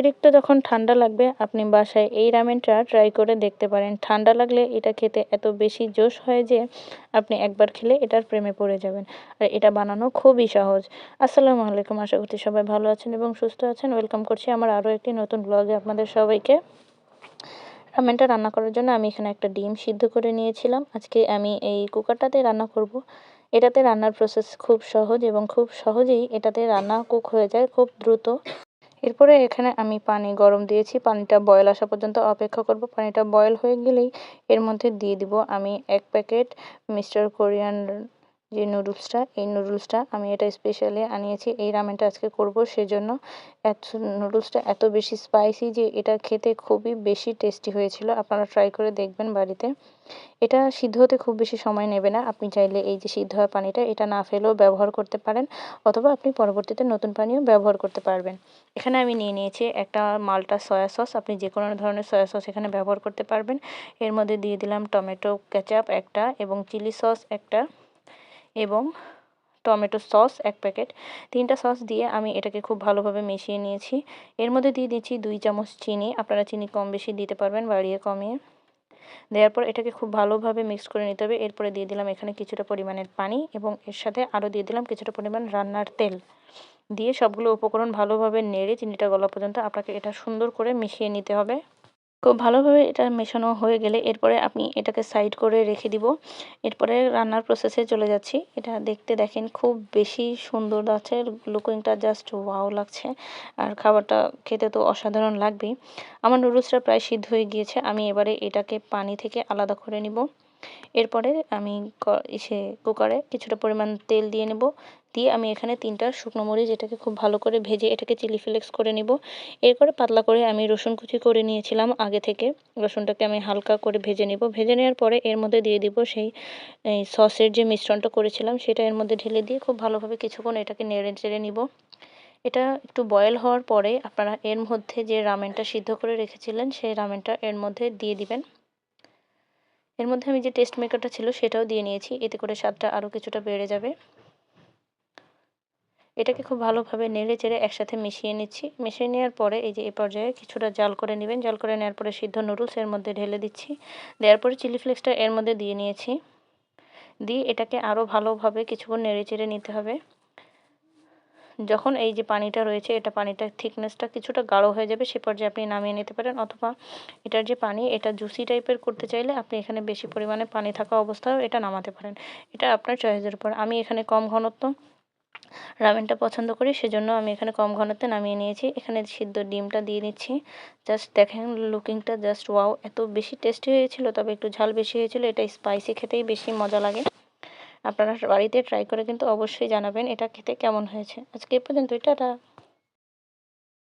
অতিরিক্ত যখন ঠান্ডা লাগবে, আপনি বাসায় এই রামেনটা ট্রাই করে দেখতে পারেন। ঠান্ডা লাগলে এটা খেতে এত বেশি জোশ হয় যে, আপনি একবার খেলে এটার প্রেমে পড়ে যাবেন। আর এটা বানানো খুবই সহজ। আসসালামু আলাইকুম, আশা করছি সবাই ভালো আছেন এবং সুস্থ আছেন। ওয়েলকাম করছি আমার আরও একটি নতুন ব্লগে আপনাদের সবাইকে। রামেনটা রান্না করার জন্য আমি এখানে একটা ডিম সিদ্ধ করে নিয়েছিলাম। আজকে আমি এই কুকারটাতে রান্না করব। এটাতে রান্নার প্রসেস খুব সহজ এবং খুব সহজেই এটাতে রান্না কুক হয়ে যায় খুব দ্রুত। এরপরে এখানে আমি পানি গরম দিয়েছি। পানিটা বয়েল আসা পর্যন্ত অপেক্ষা করব। পানিটা বয়েল হয়ে গেলেই এর মধ্যে দিয়ে দিব আমি এক প্যাকেট মিস্টার কোরিয়ান যে নুডলসটা এই নুডলসটা আমি এটা স্পেশালি আনিয়েছি। এই রামেনটা আজকে করব সেজন্য এত নুডলসটা এত বেশি স্পাইসি যে এটা খেতে খুবই বেশি টেস্টি হয়েছিল। আপনারা ট্রাই করে দেখবেন বাড়িতে। এটা সিদ্ধ হতে খুব বেশি সময় নেবে না। আপনি চাইলে এই যে সিদ্ধ হওয়া পানিটা, এটা না ফেলেও ব্যবহার করতে পারেন অথবা আপনি পরবর্তীতে নতুন পানিও ব্যবহার করতে পারবেন। এখানে আমি নিয়ে নিয়েছি একটা মাল্টা সয়া সস আপনি যে কোনো ধরনের সয়া সস এখানে ব্যবহার করতে পারবেন। এর মধ্যে দিয়ে দিলাম টমেটো কেচাপ একটা এবং চিলি সস একটা। এবং টমেটো সস এক প্যাকেট। তিনটা সস দিয়ে আমি এটাকে খুব ভালোভাবে মিশিয়ে নিয়েছি। এর মধ্যে দিয়ে দিচ্ছি দুই চামচ চিনি। আপনারা চিনি কম বেশি দিতে পারবেন, বাড়িয়ে কমিয়ে। দেওয়ার পর এটাকে খুব ভালোভাবে মিক্স করে নিতে হবে। এরপরে দিয়ে দিলাম এখানে কিছুটা পরিমাণের পানি এবং এর সাথে আরও দিয়ে দিলাম কিছুটা পরিমাণ রান্নার তেল। দিয়ে সবগুলো উপকরণ ভালোভাবে নেড়ে, চিনিটা গলা পর্যন্ত আপনাকে এটা সুন্দর করে মিশিয়ে নিতে হবে। খুব ভালোভাবে এটা মেশানো হয়ে গেলে এরপরে আমি এটাকে সাইড করে রেখে দিব। এরপরে রান্নার প্রসেসে চলে যাচ্ছি। এটা দেখতে দেখেন খুব বেশি সুন্দর আছে লুকিংটা জাস্ট ওয়াও লাগছে। আর খাবারটা খেতে তো অসাধারণ লাগবেই। আমার নুডলসটা প্রায় সিদ্ধ হয়ে গিয়েছে। আমি এবারে এটাকে পানি থেকে আলাদা করে নিব। এরপরে আমি এসে কুকারে কিছুটা পরিমাণ তেল দিয়ে নেব। দিয়ে আমি এখানে তিনটা শুকনো মরিচ এটাকে খুব ভালো করে ভেজে এটাকে চিলি ফ্লেক্স করে নিব। এরপরে পাতলা করে আমি রসুন কুচি করে নিয়েছিলাম আগে থেকে। রসুনটাকে আমি হালকা করে ভেজে নেব। ভেজে নেওয়ার পরে এর মধ্যে দিয়ে দিব সেই সসের যে মিশ্রণটা করেছিলাম সেটা এর মধ্যে ঢেলে দিয়ে খুব ভালোভাবে কিছুক্ষণ এটাকে নেড়ে চেড়ে নিব। এটা একটু বয়েল হওয়ার পরে আপনারা এর মধ্যে যে রামেনটা সিদ্ধ করে রেখেছিলেন সেই রামেনটা এর মধ্যে দিয়ে দিবেন। এর মধ্যে আমি যে টেস্ট মেকারটা ছিল সেটাও দিয়ে নিয়েছি। এতে করে স্বাদটা আরও কিছুটা বেড়ে যাবে। এটাকে খুব ভালোভাবে নেড়ে চেড়ে একসাথে মিশিয়ে নিচ্ছি। মিশিয়ে নেওয়ার পরে এই যে এ পর্যায়ে কিছুটা জাল করে নেবেন। জাল করে নেওয়ার পরে সিদ্ধ নুডলস এর মধ্যে ঢেলে দিচ্ছি। দেওয়ার পরে চিলি ফ্লেক্সটা এর মধ্যে দিয়ে নিয়েছি। দিয়ে এটাকে আরও ভালোভাবে কিছুক্ষণ নেড়ে চেড়ে নিতে হবে। যখন এই যে পানিটা রয়েছে, এটা পানিটার থিকনেসটা কিছুটা গাঢ় হয়ে যাবে, সে পর্যায়ে আপনি নামিয়ে নিতে পারেন। অথবা এটার যে পানি, এটা জুসি টাইপের করতে চাইলে আপনি এখানে বেশি পরিমাণে পানি থাকা অবস্থায়ও এটা নামাতে পারেন। এটা আপনার চয়েসের উপর। আমি এখানে কম ঘনত্ব রামেনটা পছন্দ করি, সেজন্য আমি এখানে কম ঘনত্বে নামিয়ে নিয়েছি। এখানে সিদ্ধ ডিমটা দিয়ে নিচ্ছি জাস্ট দেখেন লুকিংটা জাস্ট ওয়াও, এত বেশি টেস্টি হয়েছিল, তবে একটু ঝাল বেশি হয়েছিল। এটা স্পাইসি খেতেই বেশি মজা লাগে। আপনারা বাড়িতে ট্রাই করে কিন্তু অবশ্যই জানাবেন এটা খেতে কেমন হয়েছে। আজকে এ পর্যন্ত টাটা!